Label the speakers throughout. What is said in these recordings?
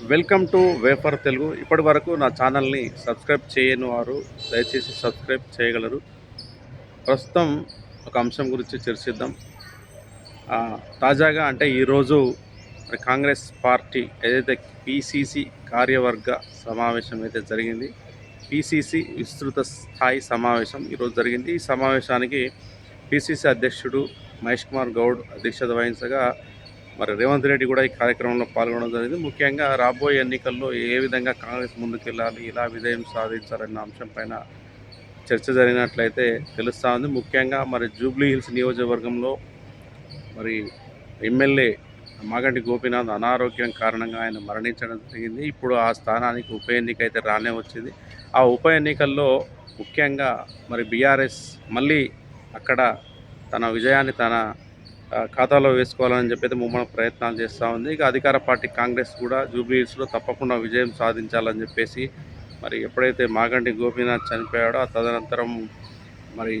Speaker 1: Welcome to wafer Telugu. ఇప్పటి వరకు నా ఛానల్ని సబ్స్క్రైబ్ చేయని వారు దయచేసి సబ్స్క్రైబ్ చేయగలరు. ప్రస్తుతం ఒక అంశం గురించి చర్చిద్దాం. తాజాగా అంటే ఈరోజు మరి కాంగ్రెస్ పార్టీ ఏదైతే పిసిసి కార్యవర్గ సమావేశం అయితే జరిగింది పిసిసి విస్తృత స్థాయి సమావేశం ఈరోజు జరిగింది. ఈ సమావేశానికి పిసిసి అధ్యక్షుడు మహేష్ కుమార్ గౌడ్ అధ్యక్షత వహించగా మరి రేవంత్ రెడ్డి కూడా ఈ కార్యక్రమంలో పాల్గొనడం జరిగింది. ముఖ్యంగా రాబోయే ఎన్నికల్లో ఏ విధంగా కాంగ్రెస్ ముందుకెళ్ళాలి ఇలా విజయం సాధించాలన్న అంశంపైన చర్చ జరిగినట్లయితే తెలుస్తూ ఉంది. ముఖ్యంగా మరి జూబ్లీ హిల్స్ నియోజకవర్గంలో మరి ఎమ్మెల్యే మాగంటి గోపీనాథ్ అనారోగ్యం కారణంగా ఆయన మరణించడం జరిగింది. ఇప్పుడు ఆ స్థానానికి ఉప ఎన్నిక అయితే రానే వచ్చింది. ఆ ఉప ఎన్నికల్లో ముఖ్యంగా మరి బీఆర్ఎస్ మళ్ళీ అక్కడ తన విజయాన్ని తన ఖాతాలో వేసుకోవాలని చెప్పి అయితే ముమ్మన ప్రయత్నాలు చేస్తూ ఉంది. ఇక అధికార పార్టీ కాంగ్రెస్ కూడా జూబ్లీహిల్స్లో తప్పకుండా విజయం సాధించాలని చెప్పేసి మరి ఎప్పుడైతే మాగంటి గోపీనాథ్ చనిపోయాడో తదనంతరం మరి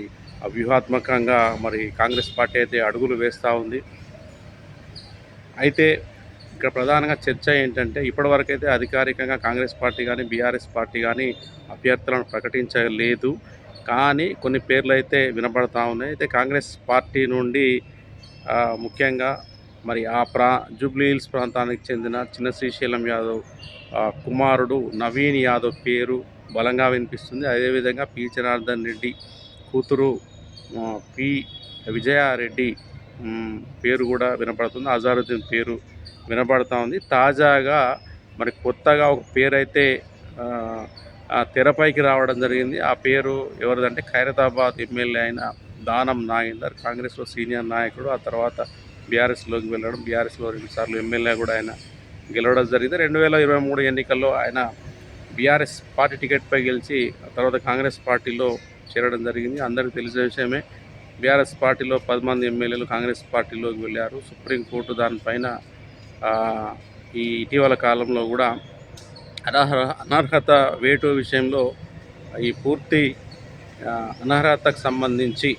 Speaker 1: వ్యూహాత్మకంగా మరి కాంగ్రెస్ పార్టీ అయితే అడుగులు వేస్తూ ఉంది. అయితే ఇక్కడ ప్రధానంగా చర్చ ఏంటంటే ఇప్పటివరకు అయితే అధికారికంగా కాంగ్రెస్ పార్టీ కానీ బీఆర్ఎస్ పార్టీ కానీ అభ్యర్థులను ప్రకటించలేదు. కానీ కొన్ని పేర్లు అయితే వినబడతా ఉన్నాయి. అయితే కాంగ్రెస్ పార్టీ నుండి ముఖ్యంగా మరి ఆ ప్రా జూబ్లీ హిల్స్ ప్రాంతానికి చెందిన చిన్న శ్రీశైలం యాదవ్ కుమారుడు నవీన్ యాదవ్ పేరు బలంగా వినిపిస్తుంది. అదేవిధంగా పి. జనార్దన్ రెడ్డి కూతురు పి. విజయారెడ్డి పేరు కూడా వినపడుతుంది. అజారుద్దీన్ పేరు వినపడతా ఉంది. తాజాగా మరి కొత్తగా ఒక పేరు అయితే తెరపైకి రావడం జరిగింది. ఆ పేరు ఎవరిదంటే ఖైరతాబాద్ ఎమ్మెల్యే అయిన దానం నాగేందర్ కాంగ్రెస్లో సీనియర్ నాయకుడు ఆ తర్వాత బీఆర్ఎస్లోకి వెళ్ళడం బీఆర్ఎస్లో రెండుసార్లు ఎమ్మెల్యే కూడా ఆయన గెలవడం జరిగింది. రెండు వేల ఇరవై మూడు ఎన్నికల్లో ఆయన బీఆర్ఎస్ పార్టీ టికెట్పై గెలిచి ఆ తర్వాత కాంగ్రెస్ పార్టీలో చేరడం జరిగింది. అందరికీ తెలిసిన విషయమే బీఆర్ఎస్ పార్టీలో పది మంది ఎమ్మెల్యేలు కాంగ్రెస్ పార్టీలోకి వెళ్ళారు. సుప్రీంకోర్టు దానిపైన ఈ ఇటీవల కాలంలో కూడా అనర్హ అనర్హత వేటు విషయంలో ఈ పూర్తి అనర్హతకు సంబంధించి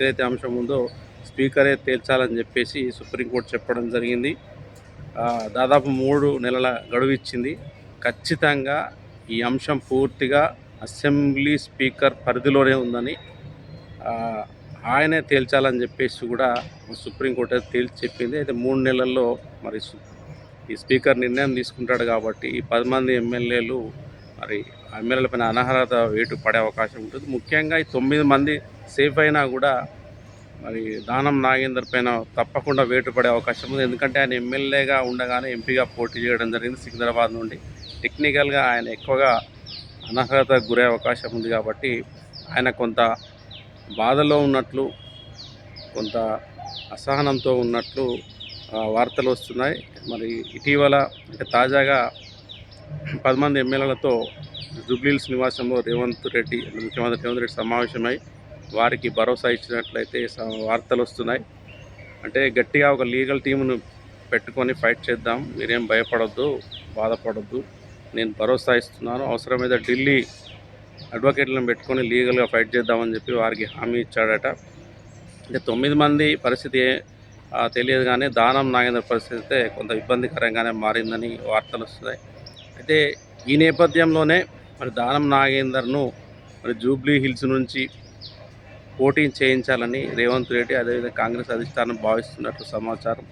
Speaker 1: ఏదైతే అంశం ఉందో స్పీకరే తేల్చాలని చెప్పేసి సుప్రీంకోర్టు చెప్పడం జరిగింది. దాదాపు మూడు నెలల గడువు ఇచ్చింది. ఖచ్చితంగా ఈ అంశం పూర్తిగా అసెంబ్లీ స్పీకర్ పరిధిలోనే ఉందని ఆయనే తేల్చాలని చెప్పేసి కూడా సుప్రీంకోర్టు అయితే తేల్చి చెప్పింది. అయితే మూడు నెలల్లో మరి ఈ స్పీకర్ నిర్ణయం తీసుకుంటాడు కాబట్టి ఈ పది మంది ఎమ్మెల్యేలు మరి ఎమ్మెల్యేల పైన అనర్హత వేటు పడే అవకాశం ఉంటుంది. ముఖ్యంగా ఈ తొమ్మిది మంది సేఫ్ అయినా కూడా మరి దానం నాగేందర్ పైన తప్పకుండా వేటు పడే అవకాశం ఉంది. ఎందుకంటే ఆయన ఎమ్మెల్యేగా ఉండగానే ఎంపీగా పోటీ చేయడం జరిగింది సికింద్రాబాద్ నుండి. టెక్నికల్గా ఆయన ఎక్కువగా అనర్హతకు గురే అవకాశం ఉంది కాబట్టి ఆయన కొంత బాధలో ఉన్నట్లు కొంత అసహనంతో ఉన్నట్లు వార్తలు వస్తున్నాయి. మరి ఇటీవల అంటే తాజాగా పది మంది ఎమ్మెల్యేలతో జూబ్లీల్స్ నివాసంలో రేవంత్ రెడ్డి ముఖ్యమంత్రి రేవంత్ రెడ్డి సమావేశమై వారికి భరోసా ఇచ్చినట్లయితే స- వార్తలు వస్తున్నాయి. అంటే గట్టిగా ఒక లీగల్ టీమును పెట్టుకొని ఫైట్ చేద్దాం. మీరేం భయపడొద్దు బాధపడొద్దు. నేను భరోసా ఇస్తున్నాను. అవసరమైతే ఢిల్లీ అడ్వకేట్లను పెట్టుకొని లీగల్గా ఫైట్ చేద్దామని చెప్పి వారికి హామీ ఇచ్చాడట. అంటే తొమ్మిది మంది పరిస్థితి తెలియదు కానీ దానం నాగేంద్ర పరిస్థితి అయితే కొంత ఇబ్బందికరంగానే మారిందని వార్తలు వస్తున్నాయి. అయితే ఈ నేపథ్యంలోనే మరి దానం నాగేందర్ను మరి జూబ్లీ హిల్స్ నుంచి పోటీ చేయించాలని రేవంత్ రెడ్డి అదేవిధంగా కాంగ్రెస్ అధిష్టానం భావిస్తున్నట్లు సమాచారం.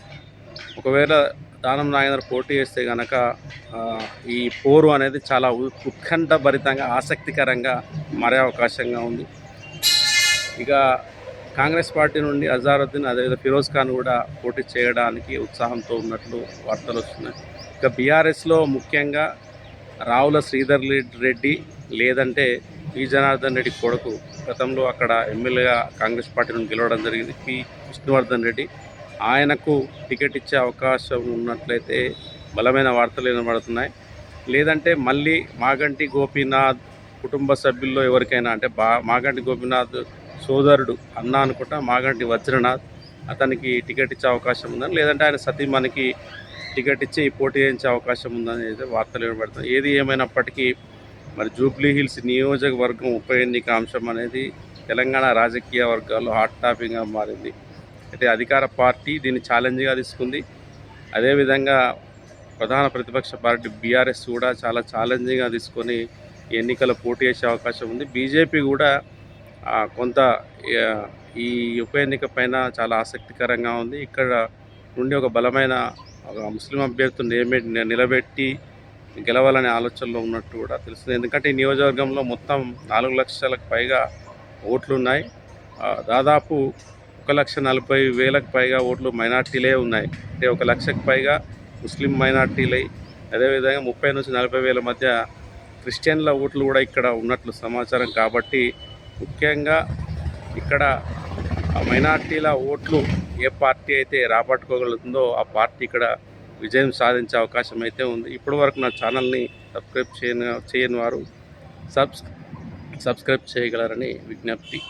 Speaker 1: ఒకవేళ దానం నాగేంద్ర పోటీ చేస్తే కనుక ఈ పోరు అనేది చాలా ఉ- ఉత్కంఠభరితంగా ఆసక్తికరంగా మారే అవకాశంగా ఉంది. ఇక కాంగ్రెస్ పార్టీ నుండి అజారుద్దీన్ అదేవిధంగా ఫిరోజ్ ఖాన్ కూడా పోటీ చేయడానికి ఉత్సాహంతో ఉన్నట్లు వార్తలు వస్తున్నాయి. ఇక బీఆర్ఎస్లో ముఖ్యంగా రావుల శ్రీధర్ రెడ్డి లేదంటే పి జనార్దన్ రెడ్డి కొడుకు గతంలో అక్కడ ఎమ్మెల్యేగా కాంగ్రెస్ పార్టీ నుండి గెలవడం జరిగింది. పి. విష్ణువర్ధన్ రెడ్డి. ఆయనకు టికెట్ ఇచ్చే అవకాశం ఉన్నట్లయితే బలమైన వార్తలు వినబడుతున్నాయి. లేదంటే మళ్ళీ మాగంటి గోపీనాథ్ కుటుంబ సభ్యుల్లో ఎవరికైనా అంటే బా మాగంటి గోపీనాథ్ సోదరుడు అన్న అనుకుంటా మాగంటి వజ్రనాథ్ అతనికి టికెట్ ఇచ్చే అవకాశం ఉందని లేదంటే ఆయన సతీమణికి టికెట్ ఇచ్చి పోటీ చేయించే అవకాశం ఉందని అయితే వార్తలు వినబడుతున్నాయి. ఏది ఏమైనప్పటికీ మరి జూబ్లీ హిల్స్ నియోజకవర్గం ఉప ఎన్నిక అంశం అనేది తెలంగాణ రాజకీయ వర్గాల్లో హాట్ టాపిక్గా మారింది. అయితే అధికార పార్టీ దీన్ని ఛాలెంజ్గా తీసుకుంది. అదేవిధంగా ప్రధాన ప్రతిపక్ష పార్టీ బీఆర్ఎస్ కూడా చాలా ఛాలెంజింగ్గా తీసుకొని ఈ ఎన్నికల్లో పోటీ చేసే అవకాశం ఉంది. బీజేపీ కూడా కొంత ఈ ఉప ఎన్నిక పైన చాలా ఆసక్తికరంగా ఉంది. ఇక్కడ నుండి ఒక బలమైన ఒక ముస్లిం అభ్యర్థులు నిలబెట్టి గెలవాలనే ఆలోచనలో ఉన్నట్టు కూడా తెలుస్తుంది. ఎందుకంటే ఈ నియోజకవర్గంలో మొత్తం నాలుగు లక్షలకు పైగా ఓట్లు ఉన్నాయి దాదాపు ఒక లక్ష నలభై వేలకు పైగా ఓట్లు మైనార్టీలే ఉన్నాయి. అంటే ఒక లక్షకు పైగా ముస్లిం మైనార్టీలై. అదేవిధంగా ముప్పై నుంచి నలభై వేల మధ్య క్రిస్టియన్ల ఓట్లు కూడా ఇక్కడ ఉన్నట్లు సమాచారం. కాబట్టి ముఖ్యంగా ఇక్కడ మైనార్టీల ఓట్లు ఏ పార్టీ అయితే రాబట్టుకోగలుగుతుందో ఆ పార్టీ ఇక్కడ విజయం సాధించే అవకాశం అయితే ఉంది. ఇప్పటి వరకు నా ఛానల్ని సబ్స్క్రైబ్ చేయని చేయని వారు సబ్స్ సబ్స్క్రైబ్ చేయగలరని విజ్ఞప్తి.